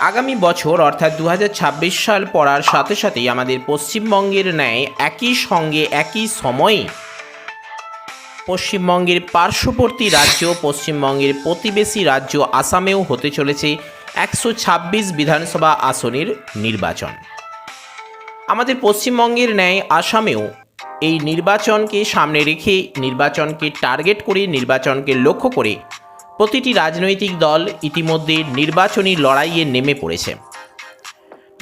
আগামী বছর, অর্থাৎ দু হাজার ছাব্বিশ সাল পড়ার সাথে সাথেই আমাদের পশ্চিমবঙ্গের ন্যায় একই সঙ্গে একই সময়ে পশ্চিমবঙ্গের পার্শ্ববর্তী রাজ্য, পশ্চিমবঙ্গের প্রতিবেশী রাজ্য আসামেও হতে চলেছে একশো ছাব্বিশ বিধানসভা আসনের নির্বাচন। আমাদের পশ্চিমবঙ্গের ন্যায় আসামেও এই নির্বাচনকে সামনে রেখে, নির্বাচনকে টার্গেট করে, নির্বাচনকে লক্ষ্য করে প্রতিটি রাজনৈতিক দল ইতিমধ্যে নির্বাচনী লড়াইয়ে নেমে পড়েছে।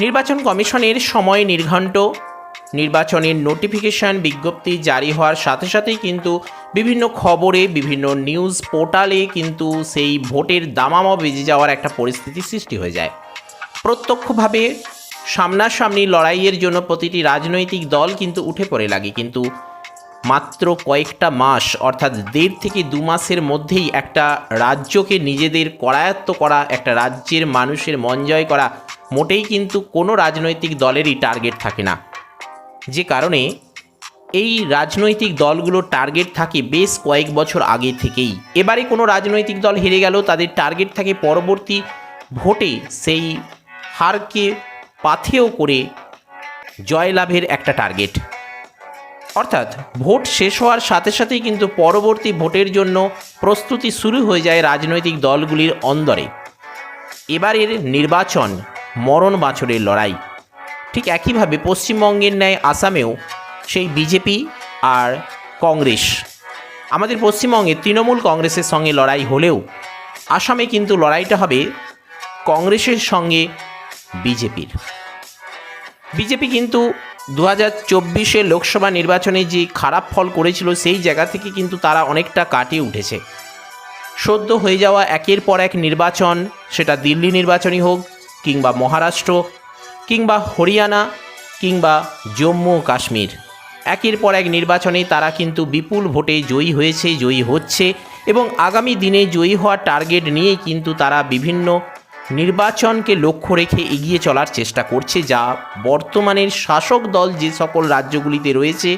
নির্বাচন কমিশনের সময় নির্ঘণ্ট, নির্বাচনের নোটিফিকেশন বিজ্ঞপ্তি জারি হওয়ার সাথে সাথেই কিন্তু বিভিন্ন খবরে, বিভিন্ন নিউজ পোর্টালে কিন্তু সেই ভোটের দামামা বেজে যাওয়ার একটা পরিস্থিতি সৃষ্টি হয়ে যায়। প্রত্যক্ষভাবে সামনাসামনি লড়াইয়ের জন্য প্রতিটি রাজনৈতিক দল কিন্তু উঠে পড়ে লাগে, কিন্তু মাত্র কয়েকটা মাস, অর্থাৎ দেড় থেকে দু মাসের মধ্যেই একটা রাজ্যকে নিজেদের করায়ত্ত করা, একটা রাজ্যের মানুষের মন জয় করা, মোটেই কিন্তু কোনো রাজনৈতিক দলেরই টার্গেট থাকে না। যে কারণে এই রাজনৈতিক দলগুলোর টার্গেট থাকে বেশ কয়েক বছর আগে থেকেই। এবারে কোনো রাজনৈতিক দল হেরে গেল, তাদের টার্গেট থাকে পরবর্তী ভোটে সেই হারকে পাথেয় করে জয়লাভের একটা টার্গেট অর্থাৎ ভোট শেষ হওয়ার সাথে সাথেই কিন্তু পরবর্তী ভোটের জন্য প্রস্তুতি শুরু হয়ে যায় রাজনৈতিক দলগুলির অন্দরে। এবারের নির্বাচন মরণ বাছরের লড়াই। ঠিক একইভাবে পশ্চিমবঙ্গের ন্যায় আসামেও সেই বিজেপি আর কংগ্রেস। আমাদের পশ্চিমবঙ্গে তৃণমূল কংগ্রেসের সঙ্গে লড়াই হলেও আসামে কিন্তু লড়াইটা হবে কংগ্রেসের সঙ্গে বিজেপির। বিজেপি কিন্তু দু হাজার চব্বিশে লোকসভা নির্বাচনে যে খারাপ ফল করেছিল সেই জায়গা থেকে কিন্তু তারা অনেকটা কাটিয়ে উঠেছে। সদ্য হয়ে যাওয়া একের পর এক নির্বাচন, সেটা দিল্লি নির্বাচনই হোক, কিংবা মহারাষ্ট্র, কিংবা হরিয়ানা, কিংবা জম্মু কাশ্মীর। একের পর এক নির্বাচনে তারা কিন্তু বিপুল ভোটে জয়ী হয়েছে, জয়ী হচ্ছে এবং আগামী দিনে জয়ী হওয়ার টার্গেট নিয়েই কিন্তু তারা বিভিন্ন নির্বাচনকে লক্ষ্য রেখে এগিয়ে চলার চেষ্টা করছে যা বর্তমানের শাসক দল যে সকল রাজ্যগুলিতে রয়েছে,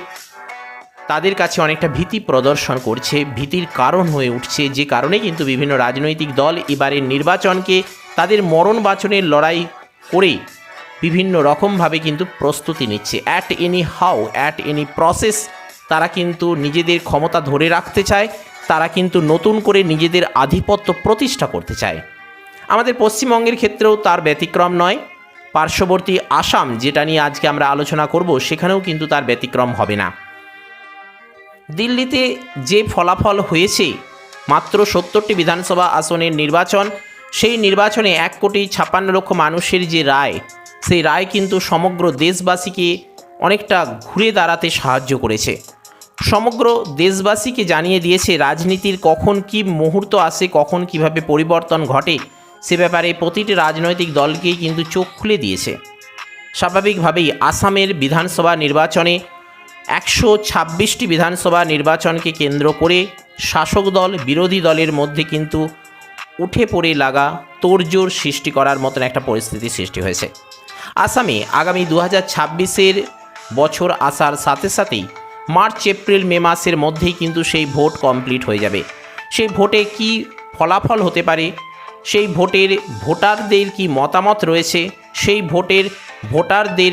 তাদের কাছে অনেকটা ভীতি প্রদর্শন করছে, ভীতির কারণ হয়ে উঠছে, যে কারণে কিন্তু বিভিন্ন রাজনৈতিক দল এবারের নির্বাচনকে তাদের মরণ বাচনের লড়াই করে বিভিন্ন রকমভাবে কিন্তু প্রস্তুতি নিচ্ছে। At anyhow at any process তারা কিন্তু নিজেদের ক্ষমতা ধরে রাখতে চায়, তারা কিন্তু নতুন করে নিজেদের আধিপত্য প্রতিষ্ঠা করতে চায়। আমাদের পশ্চিমবঙ্গের ক্ষেত্রেও তার ব্যতিক্রম নয়। পার্শ্ববর্তী আসাম, যেটা নিয়ে আজকে আমরা আলোচনা করব, সেখানেও কিন্তু তার ব্যতিক্রম হবে না। দিল্লিতে যে ফলাফল হয়েছে, মাত্র সত্তরটি বিধানসভা আসনের নির্বাচন, সেই নির্বাচনে এক কোটি ছাপ্পান্ন লক্ষ মানুষের যে রায়, সেই রায় কিন্তু সমগ্র দেশবাসীকে অনেকটা ঘুরে দাঁড়াতে সাহায্য করেছে। সমগ্র দেশবাসীকে জানিয়ে দিয়েছে, রাজনীতির কখন কি মুহূর্ত আসে, কখন কীভাবে পরিবর্তন ঘটে সে ব্যাপারে প্রতিটি রাজনৈতিক দলকেই কিন্তু চোখ খুলে দিয়েছে। স্বাভাবিকভাবেই আসামের বিধানসভা নির্বাচনে একশো ছাব্বিশটি বিধানসভা নির্বাচনকে কেন্দ্র করে শাসক দল, বিরোধী দলের মধ্যে কিন্তু উঠে পড়ে লাগা তোড়জোড় সৃষ্টি করার মতন একটা পরিস্থিতি সৃষ্টি হয়েছে। আসামে আগামী দু হাজার ছাব্বিশের বছর আসার সাথে সাথেই মার্চ, এপ্রিল, মে মাসের মধ্যেই কিন্তু সেই ভোট কমপ্লিট হয়ে যাবে। সেই ভোটে কি ফলাফল হতে পারে সেই ভোটের ভোটারদের কি মতামত রয়েছে? সেই ভোটের ভোটারদের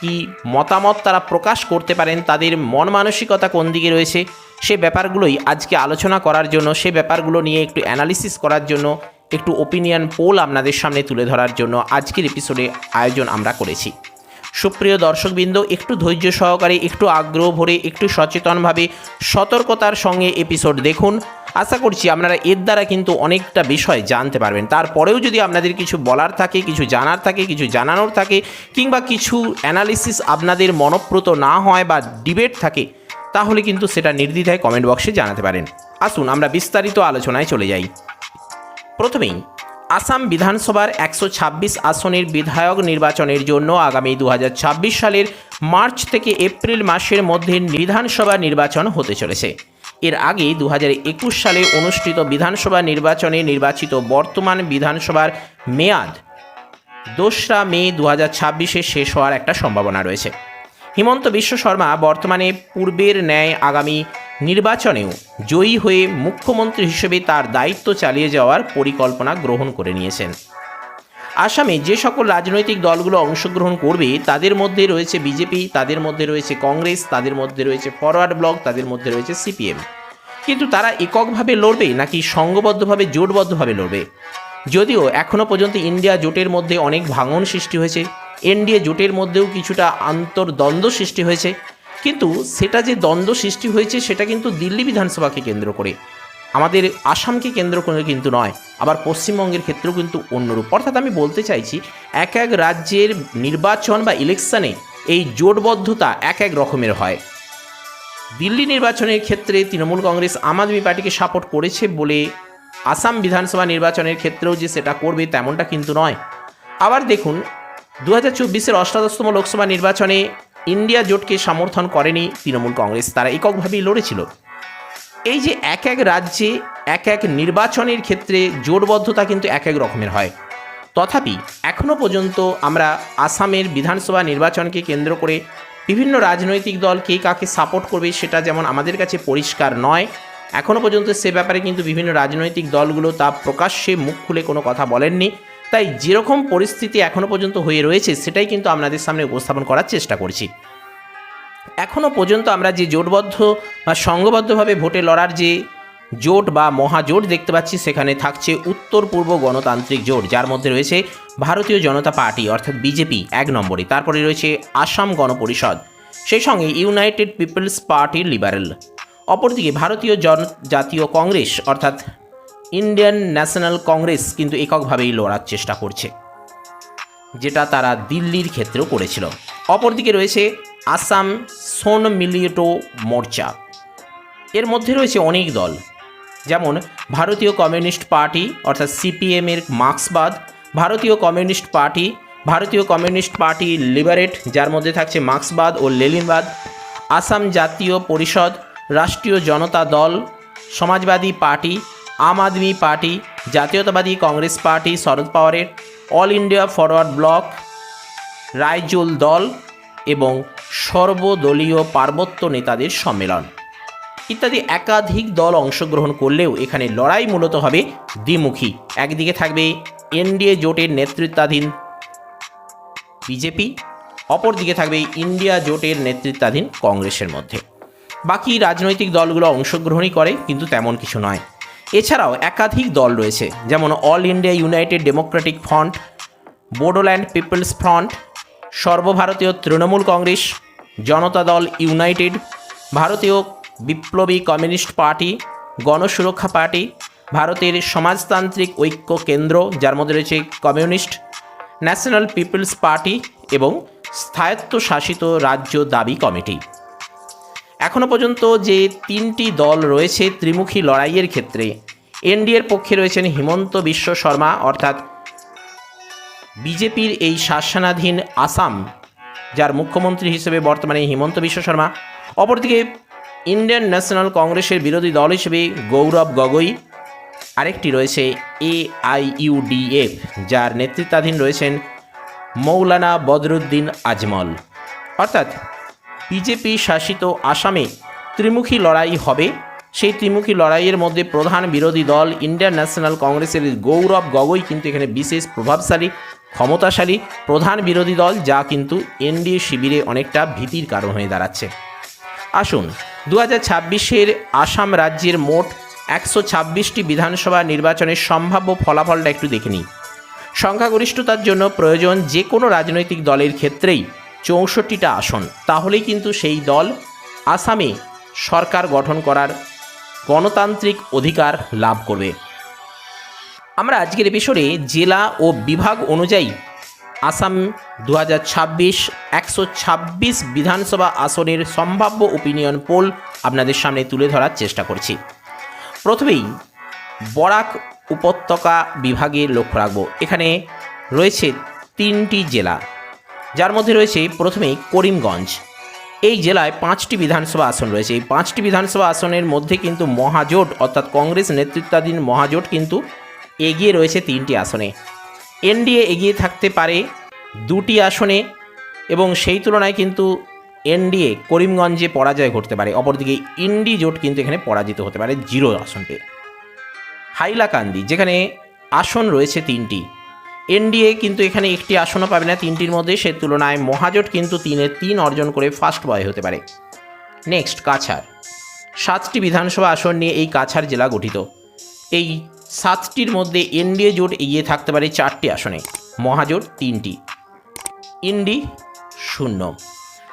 কি মতামত তারা প্রকাশ করতে পারেন? তাদের মন মানসিকতা কোন দিকে রয়েছে? সে ব্যাপারগুলোই আজকে আলোচনা করার জন্য, সে ব্যাপারগুলো নিয়ে একটু অ্যানালিসিস করার জন্য, একটু ওপিনিয়ন পোল আপনাদের সামনে তুলে ধরার জন্য আজকের এপিসোডে আয়োজন আমরা করেছি। সুপ্রিয় দর্শকবৃন্দ, একটু ধৈর্য সহকারে, একটু আগ্রহ ভরে, একটু সচেতনভাবে সতর্কতার সঙ্গে এপিসোড দেখুন। আশা করছি আপনারা এর দ্বারা কিন্তু অনেকটা বিষয় জানতে পারবেন। তারপরেও যদি আপনাদের কিছু বলার থাকে, কিছু জানার থাকে, কিছু জানানোর থাকে, কিংবা কিছু অ্যানালিসিস আপনাদের মনপ্রত না হয় বা ডিবেট থাকে, তাহলে কিন্তু সেটা নির্দ্বিধায় কমেন্ট বক্সে জানাতে পারেন। আসুন, আমরা বিস্তারিত আলোচনায় চলে যাই। প্রথমেই আসাম বিধানসভার একশো ছাব্বিশ আসনের বিধায়ক নির্বাচনের জন্য আগামী দু হাজার ছাব্বিশ সালের মার্চ থেকে এপ্রিল মাসের মধ্যে বিধানসভা নির্বাচন হতে চলেছে। এর আগে দু হাজার একুশ সালে অনুষ্ঠিত বিধানসভা নির্বাচনে নির্বাচিত বর্তমান বিধানসভার মেয়াদ দোসরা মে দু হাজার শেষ হওয়ার একটা সম্ভাবনা রয়েছে। হিমন্ত বিশ্ব শর্মা বর্তমানে পূর্বের ন্যায় আগামী নির্বাচনেও জয়ী হয়ে মুখ্যমন্ত্রী হিসেবে তার দায়িত্ব চালিয়ে যাওয়ার পরিকল্পনা গ্রহণ করে নিয়েছেন। আসামে যে সকল রাজনৈতিক দলগুলো অংশগ্রহণ করবে, তাদের মধ্যে রয়েছে বিজেপি, তাদের মধ্যে রয়েছে কংগ্রেস, তাদের মধ্যে রয়েছে ফরওয়ার্ড ব্লক, তাদের মধ্যে রয়েছে সিপিএম। কিন্তু তারা এককভাবে লড়বে নাকি সংঘবদ্ধভাবে জোটবদ্ধভাবে লড়বে? যদিও এখনও পর্যন্ত ইন্ডিয়া জোটের মধ্যে অনেক ভাঙন সৃষ্টি হয়েছে, এনডিএ জোটের মধ্যেও কিছুটা আন্তর্দ্বন্দ্ব সৃষ্টি হয়েছে কিন্তু সেটা যে দ্বন্দ্ব সৃষ্টি হয়েছে, সেটা কিন্তু দিল্লি বিধানসভাকে কেন্দ্র করে। আমাদের আসামকে কেন্দ্র করে কিন্তু নয়, আবার পশ্চিমবঙ্গের ক্ষেত্রেও কিন্তু অন্যরূপ। অর্থাৎ আমি বলতে চাইছি, এক এক রাজ্যের নির্বাচন বা ইলেকশনে এই জোটবদ্ধতা এক এক রকমের হয়। দিল্লি নির্বাচনের ক্ষেত্রে তৃণমূল কংগ্রেস আম আদমি পার্টিকে সাপোর্ট করেছে বলে আসাম বিধানসভা নির্বাচনের ক্ষেত্রেও যে সেটা করবে তেমনটা কিন্তু নয়। আবার দেখুন দু হাজার চব্বিশের অষ্টাদশতম লোকসভা নির্বাচনে ইন্ডিয়া জোটকে সমর্থন করেনি তৃণমূল কংগ্রেস। তারা এককভাবেই লড়েছিল। এই যে এক এক রাজ্যে এক এক নির্বাচনের ক্ষেত্রে জোটবদ্ধতা কিন্তু এক এক রকমের হয়। তথাপি এখনও পর্যন্ত আমরা আসামের বিধানসভা নির্বাচনকে কেন্দ্র করে বিভিন্ন রাজনৈতিক দল কে কাকে সাপোর্ট করবে সেটা যেমন আমাদের কাছে পরিষ্কার নয়। এখনও পর্যন্ত সে ব্যাপারে কিন্তু বিভিন্ন রাজনৈতিক দলগুলো তা প্রকাশ্যে মুখ খুলে কোনো কথা বলেননি। তাই যেরকম পরিস্থিতি এখনও পর্যন্ত হয়ে রয়েছে, সেটাই কিন্তু আপনাদের সামনে উপস্থাপন করার চেষ্টা করছি। এখনও পর্যন্ত আমরা যে জোটবদ্ধ বা সংঘবদ্ধভাবে ভোটে লড়ার যে জোট বা মহাজোট দেখতে পাচ্ছি, সেখানে থাকছে উত্তর পূর্ব গণতান্ত্রিক জোট, যার মধ্যে রয়েছে ভারতীয় জনতা পার্টি, অর্থাৎ বিজেপি, এক নম্বরে। তারপরে রয়েছে আসাম গণপরিষদ, সেই সঙ্গে ইউনাইটেড পিপলস পার্টি লিবারেল। অপরদিকে ভারতীয় জন, জাতীয় কংগ্রেস, অর্থাৎ ইন্ডিয়ান ন্যাশনাল কংগ্রেস কিন্তু এককভাবেই লড়ার চেষ্টা করছে, যেটা তারা দিল্লির ক্ষেত্রেও করেছিল। অপরদিকে রয়েছে আসাম সোন মিলিয়েটো মোর্চা। এর মধ্যে রয়েছে অনেক দল, যেমন ভারতীয় কমিউনিস্ট পার্টি, অর্থাৎ সিপিএমের মার্ক্সবাদ, ভারতীয় কমিউনিস্ট পার্টি, ভারতীয় কমিউনিস্ট পার্টি লিবারেট, যার মধ্যে থাকছে মার্ক্সবাদ ও লেলিনবাদ আসাম জাতীয় পরিষদ, রাষ্ট্রীয় জনতা দল, সমাজবাদী পার্টি আম আদমি পার্টি, জাতীয়তাবাদী কংগ্রেস পার্টি, শরদ পাওয়ারের, All India Forward Bloc Raijor Dal এবং সর্বদলীয় পার্বত্য নেতাদের সম্মেলন। ইত্যাদি একাধিক দল অংশগ্রহণ করলেও এখানে লড়াই মূলত হবে দ্বিমুখী। একদিকে থাকবে এনডিএ জোটের নেতৃত্বাধীন বিজেপি, অপরদিকে থাকবে ইন্ডিয়া জোটের নেতৃত্বাধীন কংগ্রেসের মধ্যে। বাকি রাজনৈতিক দলগুলো অংশগ্রহণই করে, কিন্তু তেমন কিছু নয়। এছাড়াও একাধিক দল রয়েছে, যেমন All India United Democratic Front Bodoland People's Front সর্বভারতীয় তৃণমূল কংগ্রেস, জনতা দল ইউনাইটেড ভারতীয় বিপ্লবী কমিউনিস্ট পার্টি, গণসুরক্ষা পার্টি, ভারতের সমাজতান্ত্রিক ঐক্য কেন্দ্র, যার মধ্যে রয়েছে কমিউনিস্ট ন্যাশনাল পিপলস পার্টি এবং স্থায়ত্বশাসিত রাজ্য দাবি কমিটি। এখনও পর্যন্ত যে তিনটি দল রয়েছে ত্রিমুখী লড়াইয়ের ক্ষেত্রে, এনডিএর পক্ষে রয়েছেন হিমন্ত বিশ্ব শর্মা, অর্থাৎ বিজেপির এই শাসনাধীন আসাম, যার মুখ্যমন্ত্রী হিসেবে বর্তমানে হিমন্ত বিশ্ব শর্মা। অপরদিকে ইন্ডিয়ান ন্যাশনাল কংগ্রেসের বিরোধী দল হিসেবে গৌরব গগৈ। আরেকটি রয়েছে এ আইইউডিএফ যার নেতৃত্বাধীন রয়েছেন মৌলানা বদরুদ্দিন আজমল। অর্থাৎ বিজেপি শাসিত আসামে ত্রিমুখী লড়াই হবে। সেই ত্রিমুখী লড়াইয়ের মধ্যে প্রধান বিরোধী দল ইন্ডিয়ান ন্যাশনাল কংগ্রেসের গৌরব গগৈ কিন্তু এখানে বিশেষ প্রভাবশালী, ক্ষমতাশালী প্রধান বিরোধী দল যা কিন্তু এনডিএ শিবিরে অনেকটা ভীতির কারণ হয়ে দাঁড়াচ্ছে। আসুন দু হাজার আসাম রাজ্যের মোট একশো ছাব্বিশটি বিধানসভা নির্বাচনের সম্ভাব্য ফলাফলটা একটু দেখে নিই। সংখ্যাগরিষ্ঠতার জন্য প্রয়োজন যে কোনো রাজনৈতিক দলের ক্ষেত্রেই চৌষট্টিটা আসন, তাহলেই কিন্তু সেই দল আসামে সরকার গঠন করার গণতান্ত্রিক অধিকার লাভ করবে। আমরা আজকের এপিসোডে জেলা ও বিভাগ অনুযায়ী আসাম দু হাজার ছাব্বিশ, একশো ছাব্বিশ বিধানসভা আসনের সম্ভাব্য ওপিনিয়ন পোল আপনাদের সামনে তুলে ধরার চেষ্টা করছি। প্রথমেই বরাক উপত্যকা বিভাগে লক্ষ্য রাখব। এখানে রয়েছে তিনটি জেলা। যার মধ্যে রয়েছে প্রথমেই করিমগঞ্জ। এই জেলায় পাঁচটি বিধানসভা আসন রয়েছে। এই পাঁচটি বিধানসভা আসনের মধ্যে কিন্তু মহাজোট অর্থাৎ কংগ্রেস নেতৃত্বাধীন মহাজোট কিন্তু এগিয়ে রয়েছে তিনটি আসনে। এনডিএ এগিয়ে থাকতে পারে দুটি আসনে এবং সেই তুলনায় কিন্তু এনডিএ করিমগঞ্জে পরাজয় ঘটতে পারে। অপরদিকে ইন্ডি জোট কিন্তু এখানে পরাজিত হতে পারে জিরো আসন পেয়ে। হাইলাকান্দি, যেখানে আসন রয়েছে তিনটি। এনডিএ কিন্তু এখানে একটি আসনও পাবে না। তিনটির মধ্যে সে তুলনায় মহাজোট কিন্তু তিনের তিন অর্জন করে ফার্স্ট বয় হতে পারে। নেক্সট কাছাড়। সাতটি বিধানসভা আসন নিয়ে এই কাছাড় জেলা গঠিত। এই সাতটির মধ্যে এনডিএ জোট এগিয়ে থাকতে পারে চারটি আসনে। মহাজোট তিনটি। ইন্ডি শূন্য।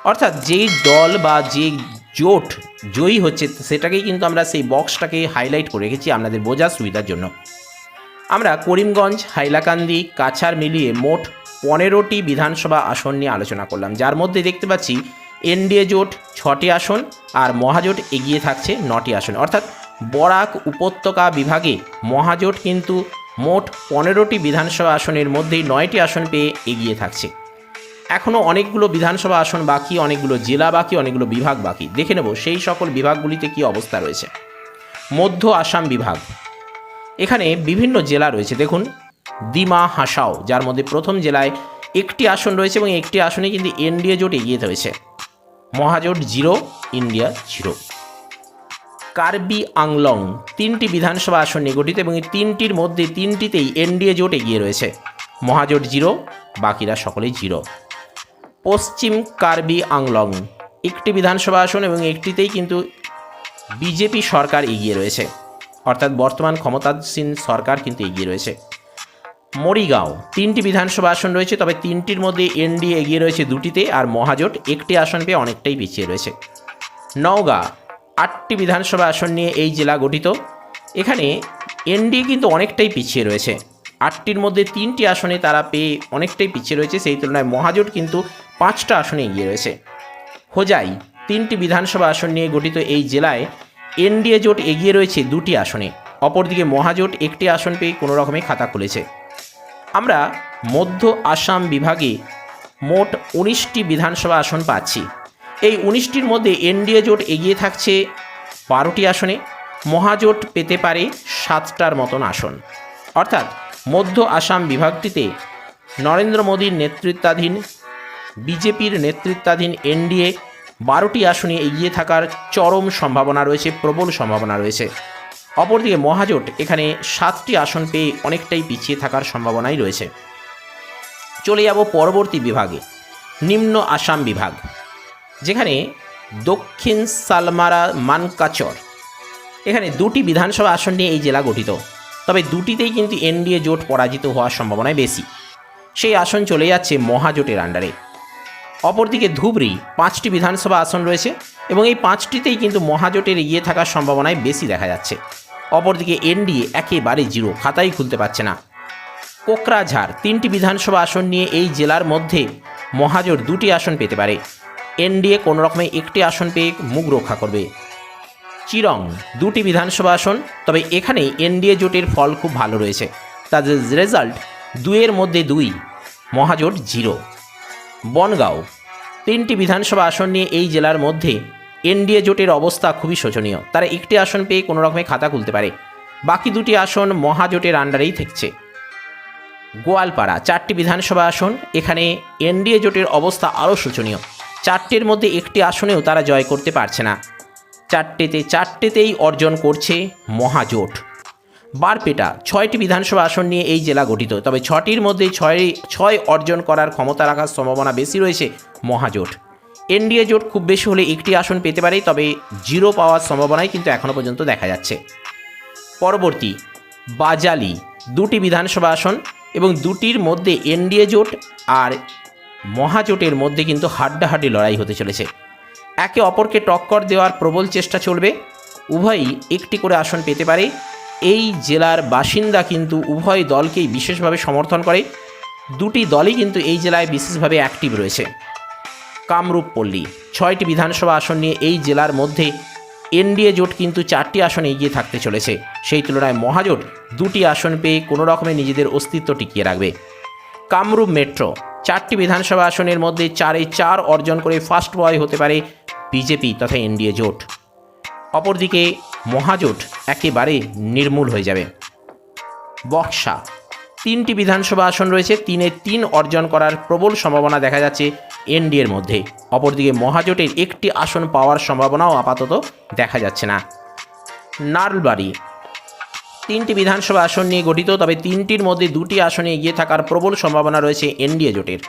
অর্থাৎ যেই দল বা যে জোট জয়ী হচ্ছে, সেটাকেই কিন্তু আমরা সেই বক্সটাকে হাইলাইট করে রেখেছি আপনাদের বোঝার সুবিধার জন্য। আমরা করিমগঞ্জ, হাইলাকান্দি, কাছাড় মিলিয়ে মোট পনেরোটি বিধানসভা আসন নিয়ে আলোচনা করলাম। যার মধ্যে দেখতে পাচ্ছি এনডিএ জোট ছটি আসন আর মহাজোট এগিয়ে থাকছে নটি আসন। অর্থাৎ বরাক উপত্যকা বিভাগে মহাজোট কিন্তু মোট পনেরোটি বিধানসভা আসনের মধ্যেই নয়টি আসন পেয়ে এগিয়ে থাকছে। এখনও অনেকগুলো বিধানসভা আসন বাকি, অনেকগুলো জেলা বাকি, অনেকগুলো বিভাগ বাকি। দেখে নেব সেই সকল বিভাগগুলিতে কী অবস্থা রয়েছে। মধ্য আসাম বিভাগ। এখানে বিভিন্ন জেলা রয়েছে। দেখুন, দিমা, হাসাও, যার মধ্যে প্রথম জেলায় একটি আসন রয়েছে এবং একটি আসনে কিন্তু এনডিএ জোট এগিয়ে রয়েছে মহাজোট zero, India zero. Karbi Anglong, তিনটি বিধানসভা আসন নিয়ে গঠিত এবং এই তিনটির মধ্যে তিনটিতেই এনডিএ জোট এগিয়ে রয়েছে। মহাজোট জিরো, বাকিরা সকলেই জিরো। পশ্চিম কার্বি আংলং, একটি বিধানসভা আসন এবং একটিতেই কিন্তু বিজেপি সরকার এগিয়ে রয়েছে। অর্থাৎ বর্তমান ক্ষমতাসীন সরকার কিন্তু এগিয়ে রয়েছে। মরিগাঁও, তিনটি বিধানসভা আসন রয়েছে, তবে তিনটির মধ্যে এনডিএ এগিয়ে রয়েছে দুটিতে আর মহাজোট একটি আসন পেয়ে অনেকটাই পিছিয়ে রয়েছে। নওগাঁ, আটটি বিধানসভা আসন নিয়ে এই জেলা গঠিত। এখানে এনডিএ কিন্তু অনেকটাই পিছিয়ে রয়েছে। আটটির মধ্যে তিনটি আসনে তারা পেয়ে অনেকটাই পিছিয়ে রয়েছে, সেই তুলনায় মহাজোট কিন্তু পাঁচটা আসনে এগিয়ে রয়েছে। হোজাই, তিনটি বিধানসভা আসন নিয়ে গঠিত এই জেলায় এনডিএ জোট এগিয়ে রয়েছে দুটি আসনে। অপরদিকে মহাজোট একটি আসন পেয়ে কোনো রকমে খাতা খুলেছে। আমরা মধ্য আসাম বিভাগে মোট উনিশটি বিধানসভা আসন পাচ্ছি। এই উনিশটির মধ্যে এনডিএ জোট এগিয়ে থাকছে বারোটি আসনে। মহাজোট পেতে পারে সাতটার মতন আসন। অর্থাৎ মধ্য আসাম বিভাগটিতে নরেন্দ্র মোদীর নেতৃত্বাধীন, বিজেপির নেতৃত্বাধীন এনডিএ বারোটি আসনে এগিয়ে থাকার চরম সম্ভাবনা রয়েছে, প্রবল সম্ভাবনা রয়েছে। অপরদিকে মহাজোট এখানে সাতটি আসন পেয়ে অনেকটাই পিছিয়ে থাকার সম্ভাবনাই রয়েছে। চলে যাব পরবর্তী বিভাগে, নিম্ন আসাম বিভাগ, যেখানে দক্ষিণ সালমারা মানকাচর। এখানে দুটি বিধানসভা আসন নিয়ে এই জেলা গঠিত, তবে দুটিতেই কিন্তু এনডিএ জোট পরাজিত হওয়ার সম্ভাবনাই বেশি। সেই আসন চলে যাচ্ছে মহাজোটের আন্ডারে অপরদিকে ধুবড়ি পাঁচটি বিধানসভা আসন রয়েছে এবং এই পাঁচটিতেই কিন্তু মহাজোটের এগিয়ে থাকার সম্ভাবনায় বেশি দেখা যাচ্ছে। অপরদিকে এনডিএ একেবারে জিরো, খাতাই খুলতে পারছে না। কোকরাঝাড় তিনটি বিধানসভা আসন নিয়ে এই জেলার মধ্যে মহাজোট দুটি আসন পেতে পারে। এনডিএ কোনো রকমে একটি আসন পেয়ে মুখ রক্ষা করবে। চিরং দুটি বিধানসভা আসন, তবে এখানে এনডিএ জোটের ফল খুব ভালো রয়েছে। তাদের রেজাল্ট দুইয়ের মধ্যে দুই, মহাজোট জিরো। বনগাঁও। তিনটি বিধানসভা আসন নিয়ে এই জেলার মধ্যে এনডিএ জোটের অবস্থা খুবই শোচনীয়। তারা একটি আসন পেয়ে কোনো রকমে খাতা খুলতে পারে। বাকি দুটি আসন মহাজোটের আন্ডারেই থাকছে। গোয়ালপাড়া, চারটি বিধানসভা আসন, এখানে এনডিএ জোটের অবস্থা আরও শোচনীয়। চারটের মধ্যে একটি আসনেও তারা জয় করতে পারছে না। চারটেতে, চারটেতেই অর্জন করছে মহাজোট বারপেটা ছয়টি বিধানসভা আসন নিয়ে এই জেলা গঠিত। তবে ছটির মধ্যে ছয় ছয় অর্জন করার ক্ষমতা রাখার সম্ভাবনা বেশি রয়েছে মহাজোট। এনডিএ জোট খুব বেশি হলে একটি আসন পেতে পারে, তবে জিরো পাওয়ার সম্ভাবনাই কিন্তু এখনও পর্যন্ত দেখা যাচ্ছে। পরবর্তী, বাজালি দুটি বিধানসভা আসন এবং দুটির মধ্যে এনডিএ জোট আর মহাজোটের মধ্যে কিন্তু হাড্ডাহাড্ডি লড়াই হতে চলেছে। একে অপরকে টক্কর দেওয়ার প্রবল চেষ্টা চলবে। উভয়ই একটি করে আসন পেতে পারে। এই জেলার বাসিন্দা কিন্তু উভয় দলকেই বিশেষভাবে সমর্থন করে। দুটি দলই কিন্তু এই জেলায় বিশেষভাবে অ্যাক্টিভ রয়েছে। কামরূপ পল্লী, ছয়টি বিধানসভা আসন নিয়ে এই জেলার মধ্যে এনডিএ জোট কিন্তু চারটি আসনে এগিয়ে থাকতে চলেছে। সেই তুলনায় মহাজোট দুটি আসন পেয়ে কোনো রকমে নিজেদের অস্তিত্ব টিকিয়ে রাখবে। কামরূপ মেট্রো, চারটি বিধানসভা আসনের মধ্যে চারে চার অর্জন করে ফার্স্ট বয় হতে পারে বিজেপি তথা এনডিএ জোট। অপরদিকে মহাজোট একেবারে নির্মূল হয়ে যাবে। বক্সা। তিনটি বিধানসভা আসন রয়েছে, তিনে তিন অর্জন করার প্রবল সম্ভাবনা দেখা যাচ্ছে এনডিএর মধ্যে। অপরদিকে মহাজোটের একটি আসন পাওয়ার সম্ভাবনাও আপাতত দেখা যাচ্ছে না। নারলবাড়ি। তিনটি বিধানসভা আসন নিয়ে গঠিত, তবে তিনটির মধ্যে দুটি আসনে এগিয়ে থাকার প্রবল সম্ভাবনা রয়েছে এনডিএ জোটের।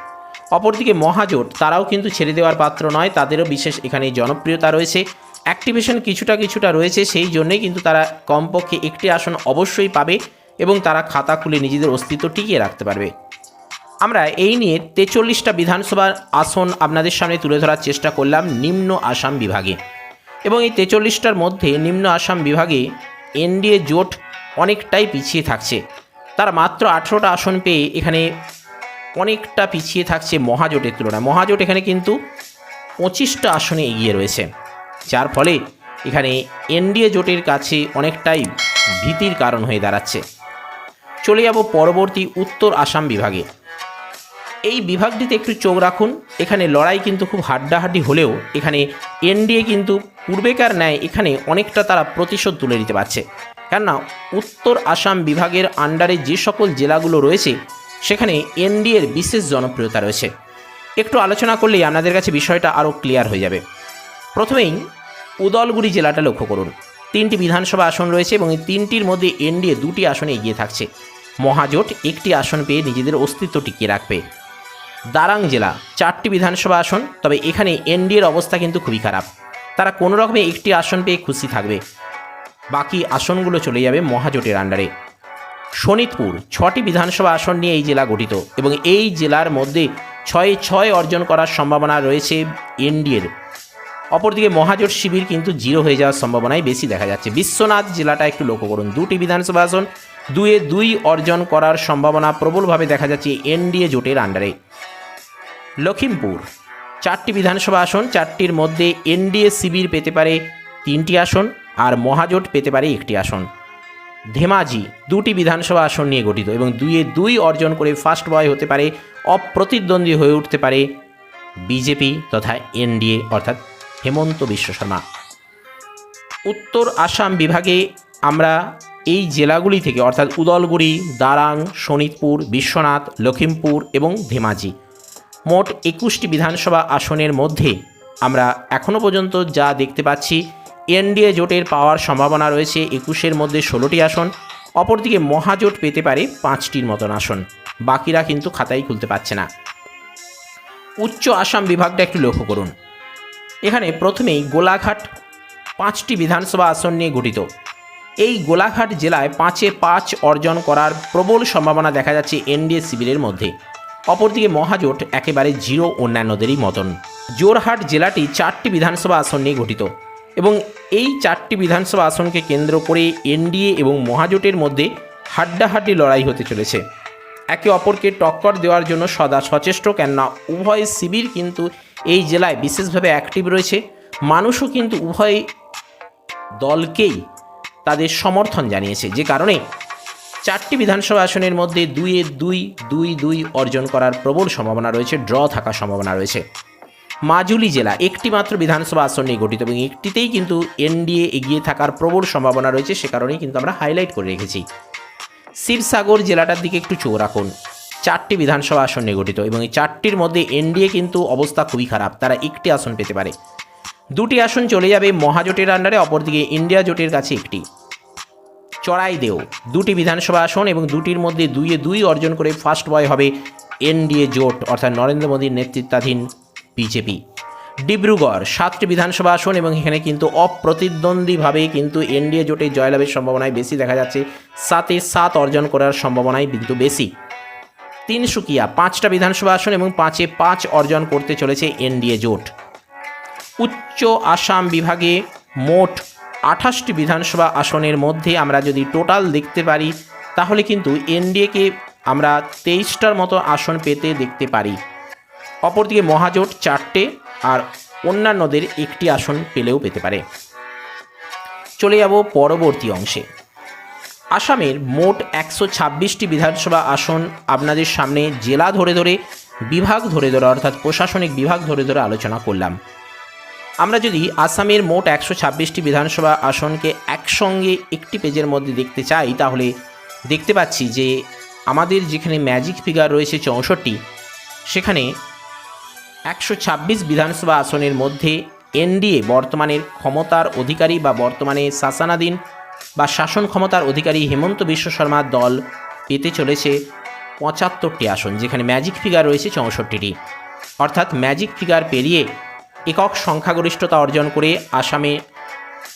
অপরদিকে মহাজোট, তারাও কিন্তু ছেড়ে দেওয়ার পাত্র নয়, তাদেরও বিশেষ এখানে জনপ্রিয়তা রয়েছে। অ্যাক্টিভেশন কিছুটা কিছুটা রয়েছে, সেই জন্যেই কিন্তু তারা কমপক্ষে একটি আসন অবশ্যই পাবে এবং তারা খাতা খুলে নিজেদের অস্তিত্ব টিকিয়ে রাখতে পারবে। আমরা এই নিয়ে তেচল্লিশটা বিধানসভার আসন আপনাদের সামনে তুলে ধরার চেষ্টা করলাম নিম্ন আসাম বিভাগে। এবং এই তেচল্লিশটার মধ্যে নিম্ন আসাম বিভাগে এনডিএ জোট অনেকটাই পিছিয়ে থাকছে। তারা মাত্র আঠেরোটা আসন পেয়ে এখানে অনেকটা পিছিয়ে থাকছে মহাজোটের তুলনায়। মহাজোট এখানে কিন্তু পঁচিশটা আসনে এগিয়ে রয়েছে। যার ফলে এখানে এনডিএ জোটের কাছে অনেকটাই ভীতির কারণ হয়ে দাঁড়াচ্ছে। চলে যাব পরবর্তী উত্তর আসাম বিভাগে। এই বিভাগটিতে একটু চোখ রাখুন, এখানে লড়াই কিন্তু খুব হাড্ডাহাড্ডি হলেও এখানে এনডিএ কিন্তু পূর্বেকার ন্যায় এখানে অনেকটা তারা প্রতিশোধ তুলে নিতে পারছে। কেননা উত্তর আসাম বিভাগের আন্ডারে যে সকল জেলাগুলো রয়েছে, সেখানে এনডিএর বিশেষ জনপ্রিয়তা রয়েছে। একটু আলোচনা করলেই আপনাদের কাছে বিষয়টা আরও ক্লিয়ার হয়ে যাবে। প্রথমেই উদলগুড়ি জেলাটা লক্ষ্য করুন। তিনটি বিধানসভা আসন রয়েছে এবং এই তিনটির মধ্যে এনডিএ দুটি আসনে এগিয়ে থাকছে। মহাজোট একটি আসন পেয়ে নিজেদের অস্তিত্ব টিকিয়ে রাখবে। দারাং জেলা চারটি বিধানসভা আসন, তবে এখানে এনডিএর অবস্থা কিন্তু খুবই খারাপ। তারা কোনো রকমে একটি আসন পেয়ে খুশি থাকবে। বাকি আসনগুলো চলে যাবে মহাজোটের আন্ডারে। শোনিতপুর ছটি বিধানসভা আসন নিয়ে এই জেলা গঠিত এবং এই জেলার মধ্যে ছয় ছয় অর্জন করার সম্ভাবনা রয়েছে এনডিএর। অপরদিকে মহাজোট শিবির কিন্তু জিরো হয়ে যাওয়ার সম্ভাবনাই বেশি দেখা যাচ্ছে। বিশ্বনাথ জেলাটা একটু লক্ষ্য করুন। দুটি বিধানসভা আসন, দুয়ে দুই অর্জন করার সম্ভাবনা প্রবলভাবে দেখা যাচ্ছে এনডিএ জোটের আন্ডারে। লখিমপুর চারটি বিধানসভা আসন, চারটির মধ্যে এনডিএ শিবির পেতে পারে তিনটি আসন আর মহাজোট পেতে পারে একটি আসন। ধেমাজি, দুটি বিধানসভা আসন নিয়ে গঠিত এবং দুইয়ে দুই অর্জন করে ফার্স্ট বয় হতে পারে, অপ্রতিদ্বন্দ্বী হয়ে উঠতে পারে বিজেপি তথা এনডিএ অর্থাৎ হেমন্ত বিশ্ব শর্মা। উত্তর আসাম বিভাগে আমরা এই জেলাগুলি থেকে, অর্থাৎ উদলগুড়ি, দারাং শোনিতপুর বিশ্বনাথ লখিমপুর এবং ধেমাজি, মোট একুশটি বিধানসভা আসনের মধ্যে আমরা এখনও পর্যন্ত যা দেখতে পাচ্ছি, এনডিএ জোটের পাওয়ার সম্ভাবনা রয়েছে একুশের মধ্যে ষোলোটি আসন, অপরদিকে মহাজোট পেতে পারে পাঁচটির মতন আসন, বাকিরা কিন্তু খাতাই খুলতে পারছে না। উচ্চ আসাম বিভাগটা একটু লক্ষ্য করুন। এখানে প্রথমেই গোলাঘাট পাঁচটি বিধানসভা আসন নিয়ে গঠিত। এই গোলাঘাট জেলায় পাঁচে পাঁচ অর্জন করার প্রবল সম্ভাবনা দেখা যাচ্ছে এনডিএ শিবিরের মধ্যে। অপরদিকে মহাজোট একেবারে জিরো অন্যান্যদেরই মতন। জোরহাট জেলাটি চারটি বিধানসভা আসন নিয়ে গঠিত এবং এই চারটি বিধানসভা আসনকে কেন্দ্র করে এনডিএ এবং মহাজোটের মধ্যে হাড্ডাহাড্ডি লড়াই হতে চলেছে। একে অপরকে টক্কর দেওয়ার জন্য সদা সচেষ্ট, কেননা উভয় শিবির কিন্তু এই জেলায় বিশেষভাবে অ্যাক্টিভ রয়েছে। মানুষও কিন্তু উভয় দলকেই তাদের সমর্থন জানিয়েছে, যে কারণে চারটি বিধানসভা আসনের মধ্যে দুইয়ে দুই দুই দুই অর্জন করার প্রবল সম্ভাবনা রয়েছে, ড্র থাকার সম্ভাবনা রয়েছে। মাজুলি জেলা একটি মাত্র বিধানসভা আসন নিয়ে গঠিত এবং একটিতেই কিন্তু এনডিএ এগিয়ে থাকার প্রবল সম্ভাবনা রয়েছে, সে কারণেই কিন্তু আমরা হাইলাইট করে রেখেছি। শিবসাগর জেলাটার দিকে একটু চোখ রাখুন। চারটি বিধানসভা আসন নিয়ে গঠিত এবং এই চারটির মধ্যে এনডিএ কিন্তু অবস্থা খুবই খারাপ, তারা একটি আসন পেতে পারে। দুটি আসন চলে যাবে মহাজোটের আন্ডারে অপরদিকে ইন্ডিয়া জোটের কাছে একটি। চড়াইদেও দুটি বিধানসভা আসন এবং দুটির মধ্যে দুইয়ে দুই অর্জন করে ফার্স্ট বয় হবে এনডিএ জোট, অর্থাৎ নরেন্দ্র মোদীর নেতৃত্বাধীন বিজেপি। ডিব্রুগড়, সাতটি বিধানসভা আসন এবং এখানে কিন্তু অপ্রতিদ্বন্দ্বীভাবে কিন্তু এনডিএ জোটের জয়লাভের সম্ভাবনায় বেশি দেখা যাচ্ছে সাতে সাত অর্জন করার সম্ভাবনাই কিন্তু বেশি। তিনসুকিয়া পাঁচটা বিধানসভা আসন এবং পাঁচে পাঁচ অর্জন করতে চলেছে এনডিএ জোট। উচ্চ আসাম বিভাগে মোট আঠাশটি বিধানসভা আসনের মধ্যে আমরা যদি টোটাল দেখতে পারি, তাহলে কিন্তু এনডিএকে আমরা তেইশটার মতো আসন পেতে দেখতে পারি। অপরদিকে মহাজোট চারটে আর অন্যান্যদের একটি আসন পেলেও পেতে পারে। চলে যাব পরবর্তী অংশে। আসামের মোট একশো ছাব্বিশটি বিধানসভা আসন আপনাদের সামনে জেলা ধরে ধরে, বিভাগ ধরে ধরে, অর্থাৎ প্রশাসনিক বিভাগ ধরে ধরে আলোচনা করলাম। আমরা যদি আসামের মোট একশো ছাব্বিশটি বিধানসভা আসনকে একসঙ্গে একটি পেজের মধ্যে দেখতে চাই, তাহলে দেখতে পাচ্ছি যে আমাদের যেখানে ম্যাজিক ফিগার রয়েছে চৌষট্টি, সেখানে একশো ছাব্বিশ বিধানসভা আসনের মধ্যে এনডিএ, বর্তমানের ক্ষমতার অধিকারী বা বর্তমানে শাসনাধীন বা শাসন ক্ষমতার অধিকারী হেমন্ত বিশ্ব শর্মার দল পেতে চলেছে পঁচাত্তরটি আসন, যেখানে ম্যাজিক ফিগার রয়েছে চৌষট্টিটি। অর্থাৎ ম্যাজিক ফিগার পেরিয়ে একক সংখ্যাগরিষ্ঠতা অর্জন করে আসামে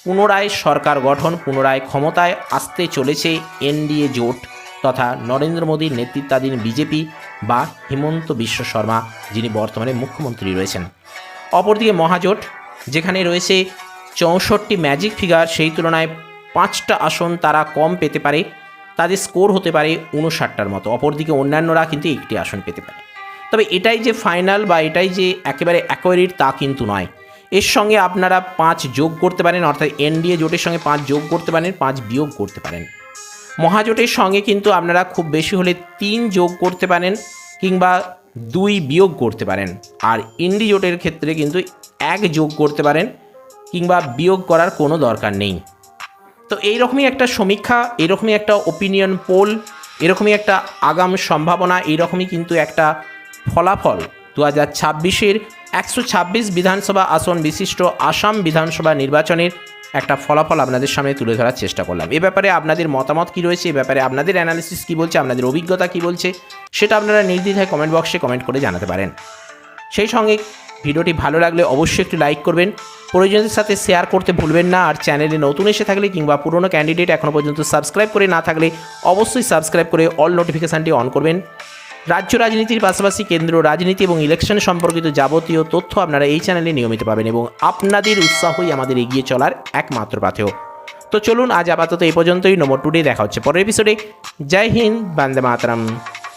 পুনরায় সরকার গঠন, পুনরায় ক্ষমতায় আসতে চলেছে এনডিএ জোট তথা নরেন্দ্র মোদীর নেতৃত্বাধীন বিজেপি বা হিমন্ত বিশ্ব শর্মা, যিনি বর্তমানে মুখ্যমন্ত্রী রয়েছেন। অপরদিকে মহাজোট, যেখানে রয়েছে চৌষট্টি ম্যাজিক ফিগার সেই তুলনায় পাঁচটা আসন তারা কম পেতে পারে, তাদের স্কোর হতে পারে উনষাটটার মতো। অপরদিকে অন্যান্যরা কিন্তু একটি আসন পেতে পারে। তবে এটাই যে ফাইনাল বা এটাই যে একেবারে অ্যাকোয়ারিড তা কিন্তু নয়। এর সঙ্গে আপনারা পাঁচ যোগ করতে পারেন, অর্থাৎ এনডিএ জোটের সঙ্গে পাঁচ যোগ করতে পারেন, পাঁচ বিয়োগ করতে পারেন। মহাজোটের সঙ্গে কিন্তু আপনারা খুব বেশি হলে তিন যোগ করতে পারেন কিংবা দুই বিয়োগ করতে পারেন। আর ইন্ডি জোটের ক্ষেত্রে কিন্তু এক যোগ করতে পারেন কিংবা বিয়োগ করার কোনো দরকার নেই। তো এইরকমই একটা সমীক্ষা এরকমই একটা ওপিনিয়ন পোল এরকমই একটা আগাম সম্ভাবনা, এইরকমই কিন্তু একটা ফলাফল দু হাজার ছাব্বিশের একশো ছাব্বিশ বিধানসভা আসন বিশিষ্ট আসাম বিধানসভা নির্বাচনের একটা ফলাফল আপনাদের সামনে তুলে ধরার চেষ্টা করলাম। এ ব্যাপারে আপনাদের মতামত কী রয়েছে? এ ব্যাপারে আপনাদের অ্যানালিসিস কী বলছে? আপনাদের অভিজ্ঞতা কী বলছে? সেটা আপনারা নির্দ্বিধায় কমেন্ট বক্সে কমেন্ট করে জানাতে পারেন। সেই সঙ্গে ভিডিওটি ভালো লাগলে অবশ্যই একটু লাইক করবেন। প্রয়োজনের সাথে শেয়ার করতে ভুলবেন না। আর চ্যানেলে নতুন এসে থাকলে কিংবা পুরনো ক্যান্ডিডেট এখনও পর্যন্ত সাবস্ক্রাইব করে না থাকলে অবশ্যই সাবস্ক্রাইব করে অল নোটিফিকেশানটি অন করবেন। রাজ্য রাজনীতির পাশাপাশি কেন্দ্র রাজনীতি এবং ইলেকশন সম্পর্কিত যাবতীয় তথ্য আপনারা এই চ্যানেলে নিয়মিত পাবেন এবং আপনাদের উৎসাহই আমাদের এগিয়ে চলার একমাত্র পাথেয়। তো চলুন আজ আপাতত এই পর্যন্তই। নম্বর টুডে দেখা হচ্ছে পরের এপিসোডে জয় হিন্দ, বান্দে মাতরম।